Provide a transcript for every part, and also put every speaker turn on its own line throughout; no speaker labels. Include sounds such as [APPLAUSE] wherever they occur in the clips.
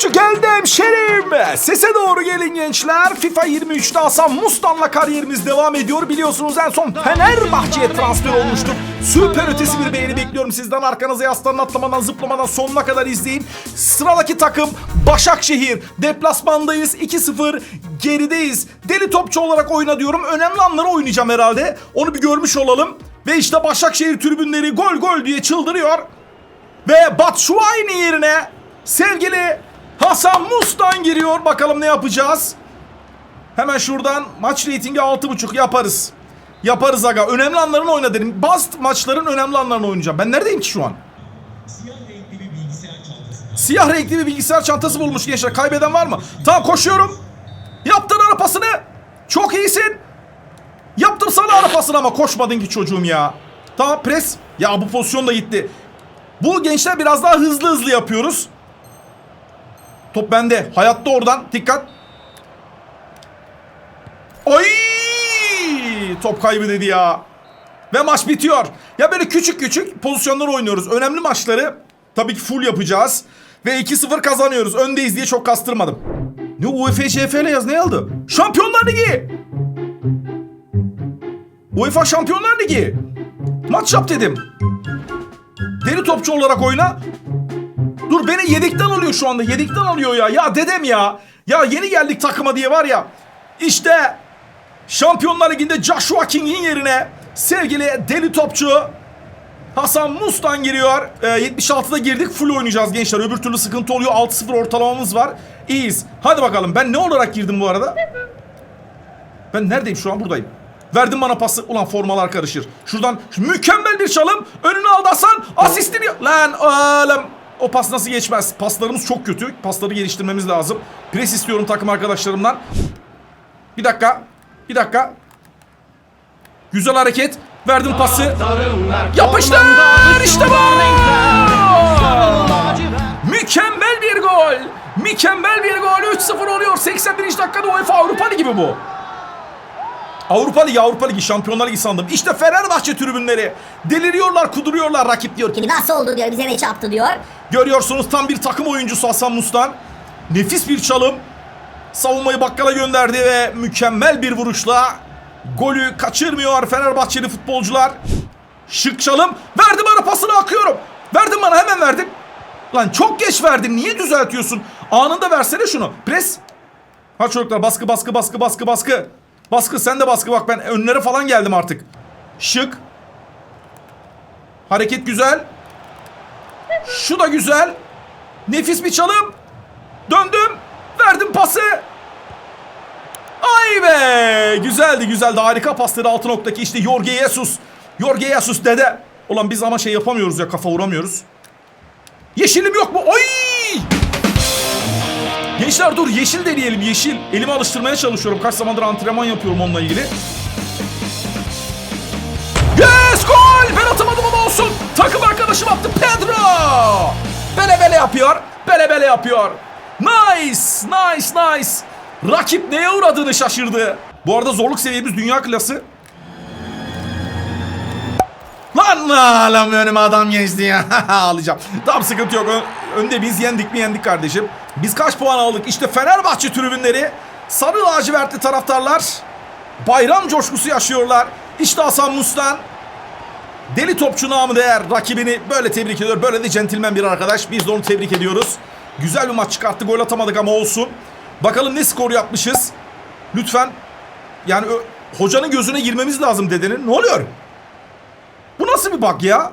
topçu geldi hemşerim. Sese doğru gelin gençler. FIFA 23'te Hasan Mustan'la kariyerimiz devam ediyor. Biliyorsunuz en son Fenerbahçe'ye transfer olmuştuk. Süper ötesi bir beğeni bekliyorum sizden. Arkanıza yaslanın atlamadan zıplamadan sonuna kadar izleyin. Sıradaki takım Başakşehir. Deplasmandayız. 2-0 gerideyiz. Deli topçu olarak oyna diyorum. Önemli anları oynayacağım herhalde. Onu bir görmüş olalım. Ve işte Başakşehir tribünleri gol gol diye çıldırıyor. Ve Batshuayi yerine sevgili Hasan Mustan giriyor. Bakalım ne yapacağız? Hemen şuradan maç reytingi 6.5 yaparız. Yaparız aga. Önemli anlarını oyna dedim. Bazı maçların önemli anlarını oynayacağım. Ben neredeyim ki şu an? Siyah renkli bir bilgisayar çantası bulmuş gençler. Kaybeden var mı? Tamam koşuyorum. Yaptın ara pasını. Çok iyisin. Yaptım sana ara pasını ama koşmadın ki çocuğum ya. Tamam pres. Ya bu pozisyon da gitti. Bu gençler biraz daha hızlı hızlı yapıyoruz. Top bende. Hayatta oradan. Dikkat. Oy! Top kaybı dedi ya. Ve maç bitiyor. Ya böyle küçük küçük pozisyonlar oynuyoruz. Önemli maçları tabii ki full yapacağız. Ve 2-0 kazanıyoruz. Öndeyiz diye çok kastırmadım. Ne UEFA CFL yaz ne aldı? Şampiyonlar Ligi. UEFA Şampiyonlar Ligi. Maç yap dedim. Deli topçu olarak oyna. Dur beni yedekten alıyor şu anda. Yedekten alıyor ya. Ya dedem ya. Ya yeni geldik takıma diye var ya. İşte Şampiyonlar Ligi'nde Joshua King'in yerine sevgili deli topçu Hasan Mustan giriyor. Ee, 76'da girdik. Full oynayacağız gençler. Öbür türlü sıkıntı oluyor. 6-0 ortalamamız var. İyiyiz. Hadi bakalım. Ben ne olarak girdim bu arada? Ben neredeyim şu an? Buradayım. Verdim bana pası. Ulan formalar karışır. Şuradan şu mükemmel bir çalım. Önüne aldı Hasan. Asistini... Lan oğlum. O pas nasıl geçmez? Paslarımız çok kötü. Pasları geliştirmemiz lazım. Pres istiyorum takım arkadaşlarımdan. Bir dakika. Bir dakika. Güzel hareket. Verdim pası. Yapıştır! İşte bu! Mükemmel bir gol. Mükemmel bir gol. 3-0 oluyor. 81. dakikada UEFA Avrupa Ligi mi bu? Avrupa Ligi, Avrupa Ligi, Şampiyonlar Ligi sandım. İşte Fenerbahçe tribünleri. Deliriyorlar, kuduruyorlar rakip diyor.
Gibi nasıl oldu diyor bize ne çarptı diyor.
Görüyorsunuz tam bir takım oyuncusu Hasan Mustan. Nefis bir çalım. Savunmayı bakkala gönderdi ve mükemmel bir vuruşla golü kaçırmıyor Fenerbahçeli futbolcular. Şık çalım. Verdim ara pasını akıyorum. Verdim bana hemen verdim. Lan çok geç verdin. Niye düzeltiyorsun? Anında versene şunu. Pres. Ha çocuklar baskı baskı baskı baskı baskı. Baskı sen de baskı bak ben önlere falan geldim artık. Şık. Hareket güzel. Şu da güzel. Nefis bir çalım. Döndüm. Verdim pası. Ay be. Güzeldi güzeldi. Harika pasları altı noktaki işte Jorge Jesus. Jorge Jesus dede. Ulan biz ama şey yapamıyoruz ya kafa vuramıyoruz. Yeşilim yok mu? Oy! Gençler dur yeşil deneyelim yeşil. Elimi alıştırmaya çalışıyorum. Kaç zamandır antrenman yapıyorum onunla ilgili. Yes gol! Ben atamadım ama olsun. Takım arkadaşım attı Pedro. Bele bele yapıyor. Bele bele yapıyor. Nice! Nice nice. Rakip neye uğradığını şaşırdı. Bu arada zorluk seviyemiz dünya klası. Lan lan önüme adam geçti ya. [LAUGHS] Alacağım. Tamam sıkıntı yok. Önde biz yendik mi yendik kardeşim. Biz kaç puan aldık? İşte Fenerbahçe tribünleri. Sarı lacivertli taraftarlar. Bayram coşkusu yaşıyorlar. İşte Hasan Mustan. Deli topçu namı değer rakibini böyle tebrik ediyor. Böyle de centilmen bir arkadaş. Biz de onu tebrik ediyoruz. Güzel bir maç çıkarttı. Gol atamadık ama olsun. Bakalım ne skor yapmışız. Lütfen. Yani hocanın gözüne girmemiz lazım dedenin. Ne oluyor? Bu nasıl bir bak ya?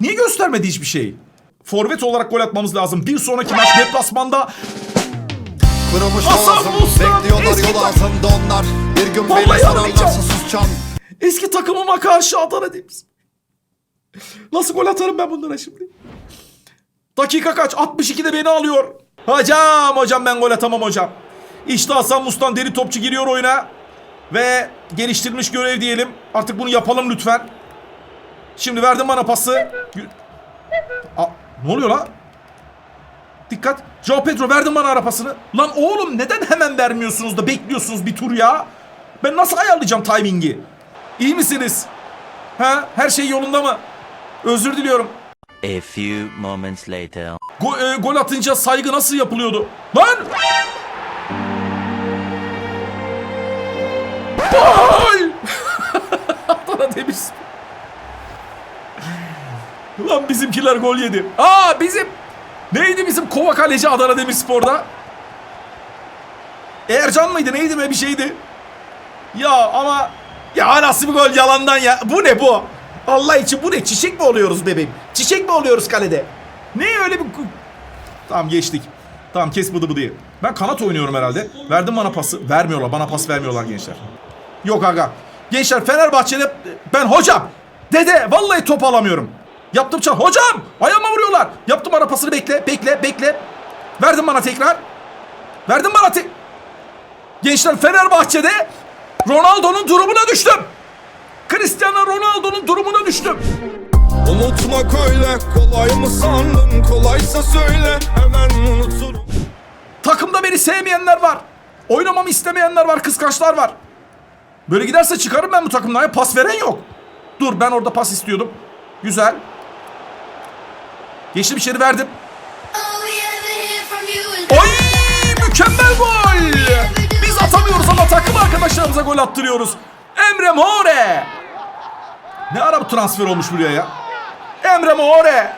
Niye göstermedi hiçbir şey? Forvet olarak gol atmamız lazım. Bir sonraki maç deplasmanda
Kurumuş
Hasan
Bekliyorlar
eski
yol ağzında onlar Bir gün beni
anlayacağım.
susacağım
eski takımıma karşı Adana Deniz. Nasıl gol atarım ben bunlara şimdi? Dakika kaç? 62'de beni alıyor. Hocam hocam ben gol atamam hocam. İşte Hasan Mustan deri topçu giriyor oyuna. Ve geliştirilmiş görev diyelim. Artık bunu yapalım lütfen. Şimdi verdim bana pası. Aa, ne oluyor lan? Dikkat. Joao Pedro verdin bana ara pasını. Lan oğlum neden hemen vermiyorsunuz da bekliyorsunuz bir tur ya? Ben nasıl ayarlayacağım timingi? İyi misiniz? Ha? Her şey yolunda mı? Özür diliyorum.
A few moments later.
Go- e, gol atınca saygı nasıl yapılıyordu? Lan! Gol! [LAUGHS] Adana Demirspor. Lan bizimkiler gol yedi. Aa bizim neydi bizim kova kaleci Adana Demirspor'da? Ercan mıydı neydi be bir şeydi. Ya ama ya nasıl bir gol yalandan ya. Bu ne bu? Allah için bu ne? Çiçek mi oluyoruz bebeğim? Çiçek mi oluyoruz kalede? Ne öyle bir... Tamam geçtik. Tamam kes bıdı bıdıyı. Ben kanat oynuyorum herhalde. Verdim bana pası. Vermiyorlar. Bana pas vermiyorlar gençler. Yok aga. Gençler Fenerbahçe'de ben hocam. Dede vallahi top alamıyorum. Yaptım çal. Hocam ayağıma vuruyorlar. Yaptım ara pasını bekle. Bekle. Bekle. Verdim bana tekrar. Verdim bana tek... Gençler Fenerbahçe'de Ronaldo'nun durumuna düştüm. Cristiano Ronaldo'nun durumuna düştüm.
Unutmak öyle kolay mı sandın kolaysa söyle hemen unuturum
Takımda beni sevmeyenler var. Oynamamı istemeyenler var. Kıskançlar var. Böyle giderse çıkarım ben bu takımdan. Ya Pas veren yok. Dur ben orada pas istiyordum. Güzel. Geçtim içeri verdim. Oy mükemmel gol. Biz atamıyoruz ama takım arkadaşlarımıza gol attırıyoruz. Emre More. Ne ara bu transfer olmuş buraya ya? Emre More.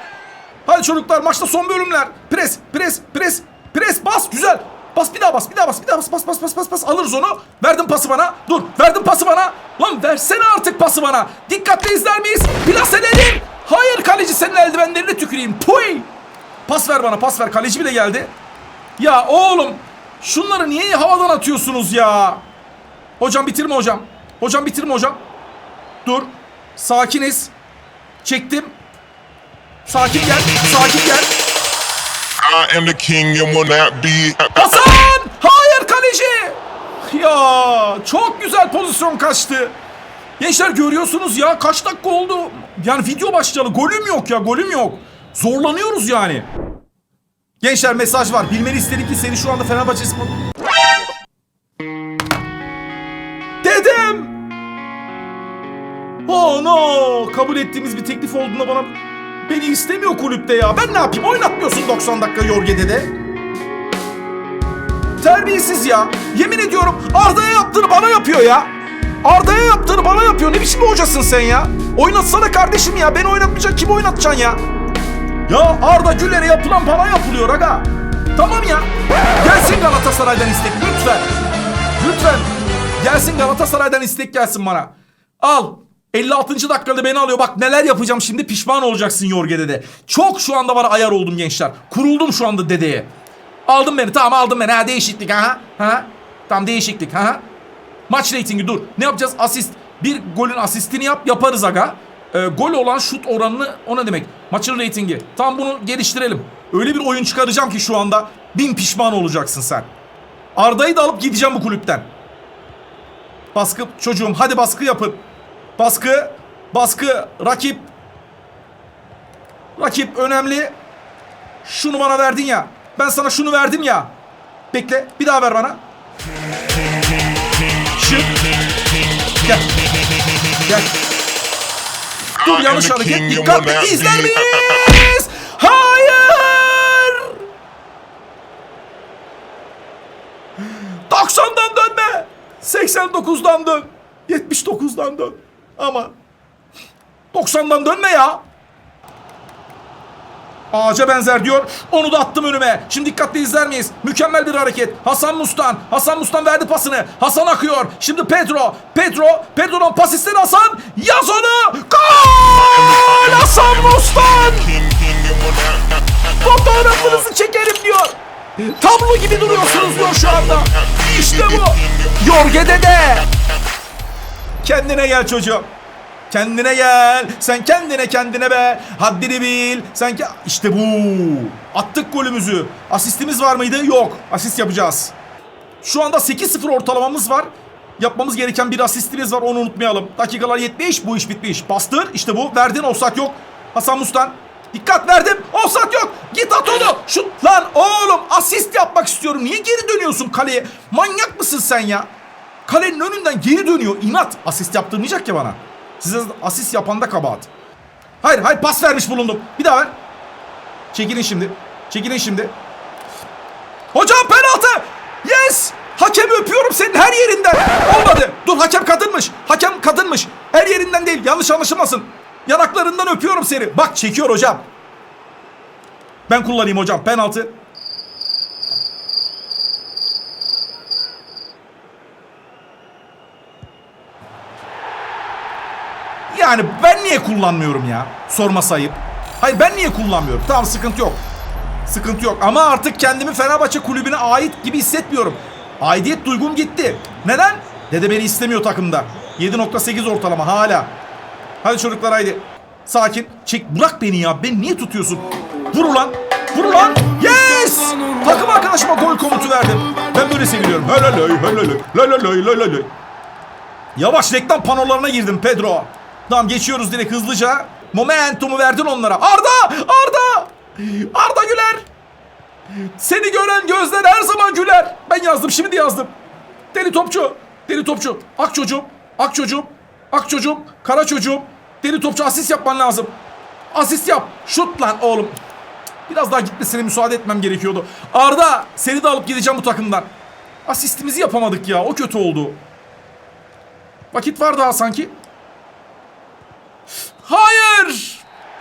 Hadi çocuklar maçta son bölümler. Pres, pres, pres, pres bas güzel. Bas bir daha bas, bir daha bas, bir daha bas, bas, bas, bas, bas, bas. Alırız onu. Verdim pası bana. Dur, verdim pası bana. Lan versene artık pası bana. Dikkatli izler miyiz? Plas edelim. Hayır kaleci senin eldivenlerini tüküreyim. Tuy. Pas ver bana, pas ver. Kaleci bile geldi. Ya oğlum, şunları niye havadan atıyorsunuz ya? Hocam bitirme hocam. Hocam bitirme hocam. Dur. Sakiniz. Çektim. Sakin gel. Sakin gel.
I am the king and will not be.
Hasan! Hayır kaleci! Ya çok güzel pozisyon kaçtı. Gençler görüyorsunuz ya kaç dakika oldu. Yani video başlayalı golüm yok ya golüm yok. Zorlanıyoruz yani. Gençler mesaj var. Bilmeni istedik ki seni şu anda Fenerbahçe Spor... Dedem! Oh no! Kabul ettiğimiz bir teklif olduğunda bana... Beni istemiyor kulüpte ya. Ben ne yapayım? Oynatmıyorsun 90 dakika Yorge'de de. Terbiyesiz ya. Yemin ediyorum Arda'ya yaptığını bana yapıyor ya. Arda'ya yaptığını bana yapıyor. Ne biçim bir hocasın sen ya? Oynatsana kardeşim ya. Beni oynatmayacak kim oynatacaksın ya? Ya Arda Güler'e yapılan bana yapılıyor aga. Tamam ya. Gelsin Galatasaray'dan istek lütfen. Lütfen. Gelsin Galatasaray'dan istek gelsin bana. Al. 56. dakikada beni alıyor. Bak neler yapacağım şimdi pişman olacaksın Yorge'de de. Çok şu anda var ayar oldum gençler. Kuruldum şu anda dedeye. Aldın beni tamam aldın beni. Ha değişiklik ha. Ha. Tamam değişiklik ha. Maç reytingi dur. Ne yapacağız? Asist. Bir golün asistini yap yaparız aga. Ee, gol olan şut oranını o ne demek? Maçın reytingi. Tam bunu geliştirelim. Öyle bir oyun çıkaracağım ki şu anda bin pişman olacaksın sen. Arda'yı da alıp gideceğim bu kulüpten. Baskı çocuğum hadi baskı yapın. Baskı, baskı, rakip. Rakip önemli. Şunu bana verdin ya. Ben sana şunu verdim ya. Bekle bir daha ver bana. Şık. Gel. Gel. Dur yanlış hareket. Dikkatli izler miyiz? Hayır. 90'dan dönme. 89'dan dön. 79'dan dön. Ama 90'dan dönme ya. Ağaca benzer diyor. Onu da attım önüme. Şimdi dikkatli izler miyiz? Mükemmel bir hareket. Hasan Mustan. Hasan Mustan verdi pasını. Hasan akıyor. Şimdi Pedro. Pedro. Pedro'dan pas istedi Hasan. Yaz onu. Gol! Hasan Mustan. Fotoğrafınızı çekerim diyor. Tablo gibi duruyorsunuz diyor şu anda. İşte bu. Yorge dede. Kendine gel çocuğum. Kendine gel. Sen kendine kendine be. Haddini bil. Sen ke- işte bu. Attık golümüzü. Asistimiz var mıydı? Yok. Asist yapacağız. Şu anda 8-0 ortalamamız var. Yapmamız gereken bir asistimiz var onu unutmayalım. Dakikalar 70 bu iş bitmiş. Bastır işte bu. Verdin olsak yok. Hasan Mustan. Dikkat verdim. Olsak yok. Git at onu. Şut lan oğlum asist yapmak istiyorum. Niye geri dönüyorsun kaleye? Manyak mısın sen ya? Kalenin önünden geri dönüyor. İnat. Asist yaptırmayacak ya bana. Size asist yapan da kabahat. Hayır hayır pas vermiş bulundum. Bir daha ver. Çekilin şimdi. Çekilin şimdi. Hocam penaltı. Yes. Hakem öpüyorum senin her yerinden. Olmadı. Dur hakem kadınmış. Hakem kadınmış. Her yerinden değil. Yanlış anlaşılmasın. Yanaklarından öpüyorum seni. Bak çekiyor hocam. Ben kullanayım hocam. Penaltı. Yani ben niye kullanmıyorum ya? Sorma sayıp. Hayır ben niye kullanmıyorum? Tamam sıkıntı yok. Sıkıntı yok ama artık kendimi Fenerbahçe kulübüne ait gibi hissetmiyorum. Aidiyet duygum gitti. Neden? Dede beni istemiyor takımda. 7.8 ortalama hala. Hadi çocuklar haydi. Sakin. Çek bırak beni ya. Beni niye tutuyorsun? Vur ulan. Vur ulan. Yes! Takım arkadaşıma gol komutu verdim. Ben böyle seviniyorum. Helalay helalay. Helalay helalay. Yavaş reklam panolarına girdim Pedro. Tamam geçiyoruz direkt hızlıca. Momentumu verdin onlara. Arda! Arda! Arda Güler! Seni gören gözler her zaman güler. Ben yazdım şimdi yazdım. Deli topçu. Deli topçu. Ak çocuğum. Ak çocuğum. Ak çocuğum. Kara çocuğum. Deli topçu asist yapman lazım. Asist yap. Şut lan oğlum. Biraz daha gitmesine müsaade etmem gerekiyordu. Arda seni de alıp gideceğim bu takımdan. Asistimizi yapamadık ya. O kötü oldu. Vakit var daha sanki. Hayır!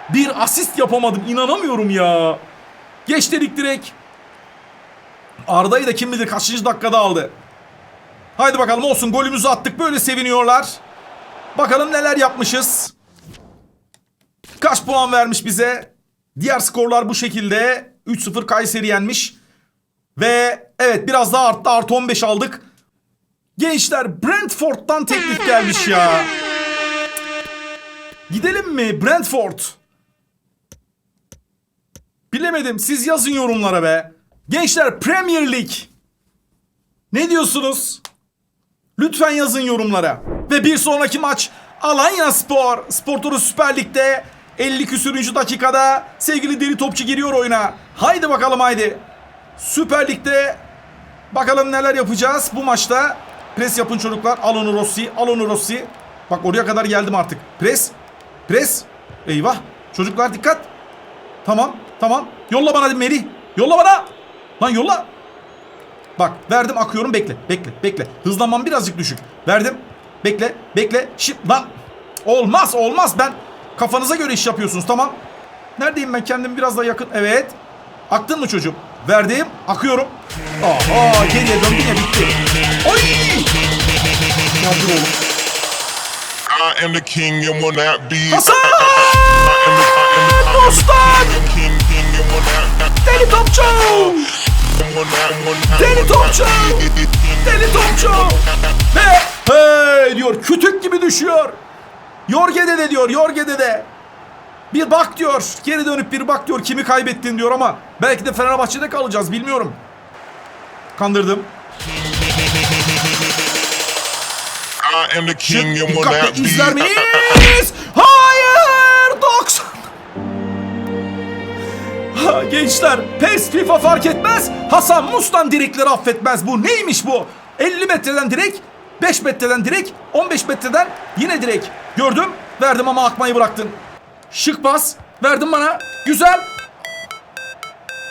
Bir asist yapamadım. İnanamıyorum ya. Geç dedik direkt. Arda'yı da kim bilir kaçıncı dakikada aldı. Haydi bakalım olsun golümüzü attık. Böyle seviniyorlar. Bakalım neler yapmışız. Kaç puan vermiş bize? Diğer skorlar bu şekilde. 3-0 Kayseri yenmiş. Ve evet biraz daha arttı. Artı 15 aldık. Gençler Brentford'dan teklif gelmiş ya. Gidelim mi Brentford? Bilemedim. Siz yazın yorumlara be. Gençler Premier Lig. Ne diyorsunuz? Lütfen yazın yorumlara. Ve bir sonraki maç Alanya Spor. Sportoru Süper Lig'de 50 küsürüncü dakikada sevgili deli topçu giriyor oyuna. Haydi bakalım haydi. Süper Lig'de bakalım neler yapacağız bu maçta. Pres yapın çocuklar. Al onu Rossi. Al onu Rossi. Bak oraya kadar geldim artık. Pres. Pres. Eyvah. Çocuklar dikkat. Tamam. Tamam. Yolla bana Meri. Yolla bana. Lan yolla. Bak verdim akıyorum bekle. Bekle. Bekle. Hızlanmam birazcık düşük. Verdim. Bekle. Bekle. Şip lan. Olmaz olmaz ben. Kafanıza göre iş yapıyorsunuz tamam. Neredeyim ben kendimi biraz daha yakın. Evet. Aktın mı çocuğum? Verdim. Akıyorum. Aha geriye döndün ya bitti. Oy! Yardım oğlum.
I am the king and will not be.
Hasan! Dostlar! Deli topçu! Deli topçu! Deli topçu! Ve hey diyor kütük gibi düşüyor. Yorge dede diyor Yorge dede. Bir bak diyor. Geri dönüp bir bak diyor kimi kaybettin diyor ama belki de Fenerbahçe'de kalacağız bilmiyorum. Kandırdım.
I am the king and will not be.
izler miyiz? [LAUGHS] Hayır! 90. Ha, gençler PES FIFA fark etmez. Hasan Mustan direkleri affetmez. Bu neymiş bu? 50 metreden direk, 5 metreden direk, 15 metreden yine direk. Gördüm, verdim ama akmayı bıraktın. Şık pas, verdin bana. Güzel.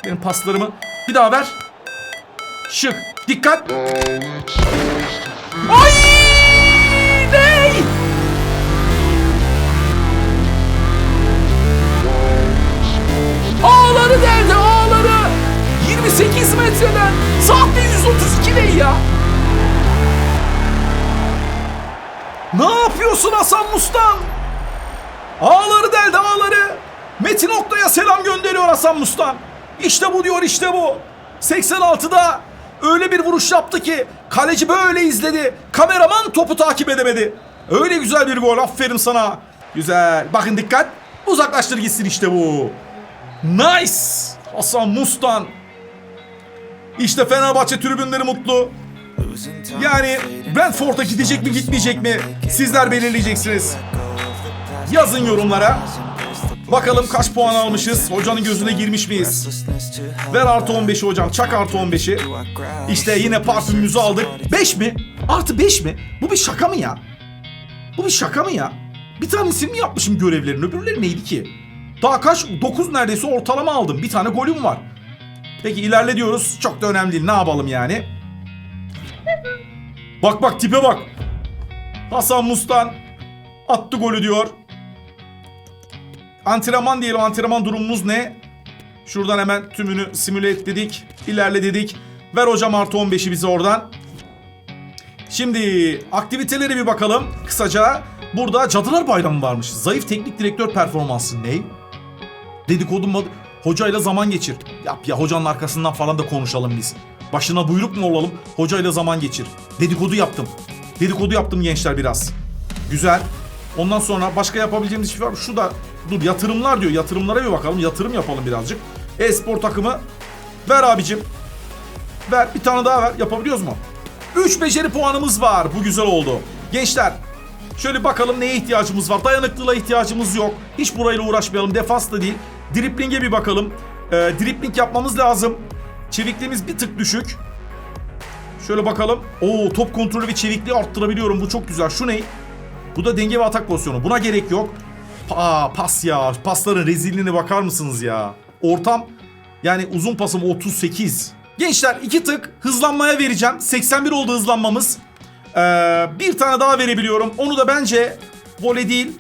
Benim paslarımı bir daha ver. Şık. Dikkat. 132 ne ya? Ne yapıyorsun Hasan Mustan? Ağları deldi ağları. Metin Oktay'a selam gönderiyor Hasan Mustan. İşte bu diyor işte bu. 86'da öyle bir vuruş yaptı ki kaleci böyle izledi. Kameraman topu takip edemedi. Öyle güzel bir gol aferin sana. Güzel. Bakın dikkat. Uzaklaştır gitsin işte bu. Nice. Hasan Mustan. İşte Fenerbahçe tribünleri mutlu. Yani Brentford'a gidecek mi gitmeyecek mi? Sizler belirleyeceksiniz. Yazın yorumlara. Bakalım kaç puan almışız? Hocanın gözüne girmiş miyiz? Ver artı 15'i hocam. Çak artı 15'i. İşte yine parfümümüzü aldık. 5 mi? Artı 5 mi? Bu bir şaka mı ya? Bu bir şaka mı ya? Bir tanesini mi yapmışım görevlerin? Öbürleri neydi ki? Daha kaç? 9 neredeyse ortalama aldım. Bir tane golüm var. Peki ilerle diyoruz. Çok da önemli değil. Ne yapalım yani? Bak bak tipe bak. Hasan Mustan attı golü diyor. Antrenman diyelim. Antrenman durumumuz ne? Şuradan hemen tümünü simüle et dedik. İlerle dedik. Ver hocam artı 15'i bize oradan. Şimdi aktivitelere bir bakalım kısaca. Burada Cadılar Bayramı varmış. Zayıf teknik direktör performansı ne? Dedikodu? Hocayla zaman geçir. Yap ya hocanın arkasından falan da konuşalım biz. Başına buyruk mu olalım? Hocayla zaman geçir. Dedikodu yaptım. Dedikodu yaptım gençler biraz. Güzel. Ondan sonra başka yapabileceğimiz şey var mı? Şu da dur yatırımlar diyor. Yatırımlara bir bakalım. Yatırım yapalım birazcık. E-spor takımı ver abicim. Ver bir tane daha ver. Yapabiliyoruz mu? 3 beceri puanımız var. Bu güzel oldu. Gençler şöyle bakalım neye ihtiyacımız var. Dayanıklılığa ihtiyacımız yok. Hiç burayla uğraşmayalım. Defans da değil. Dripling'e bir bakalım. Ee, dripling yapmamız lazım. Çevikliğimiz bir tık düşük. Şöyle bakalım. Oo top kontrolü ve çevikliği arttırabiliyorum. Bu çok güzel. Şu ne? Bu da denge ve atak pozisyonu. Buna gerek yok. Aa, pas ya. Pasların rezilliğine bakar mısınız ya? Ortam yani uzun pasım 38. Gençler iki tık hızlanmaya vereceğim. 81 oldu hızlanmamız. Ee, bir tane daha verebiliyorum. Onu da bence voley değil.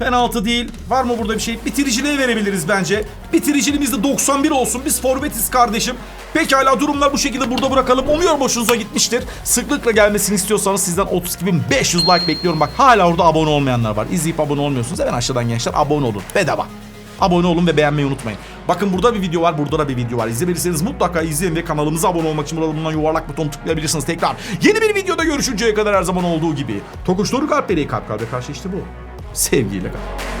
Penaltı değil. Var mı burada bir şey? Bitiriciliğe verebiliriz bence. Bitiriciliğimiz de 91 olsun. Biz forvetiz kardeşim. Pekala durumlar bu şekilde burada bırakalım. Umuyorum hoşunuza gitmiştir. Sıklıkla gelmesini istiyorsanız sizden 32.500 like bekliyorum. Bak hala orada abone olmayanlar var. İzleyip abone olmuyorsunuz. Hemen aşağıdan gençler abone olun. Bedava. Abone olun ve beğenmeyi unutmayın. Bakın burada bir video var, burada da bir video var. İzlemediyseniz mutlaka izleyin ve kanalımıza abone olmak için burada bulunan yuvarlak butonu tıklayabilirsiniz tekrar. Yeni bir videoda görüşünceye kadar her zaman olduğu gibi. Tokuştoru kalpleri kalp kalbe karşı işte bu. Sevgiyle kalın.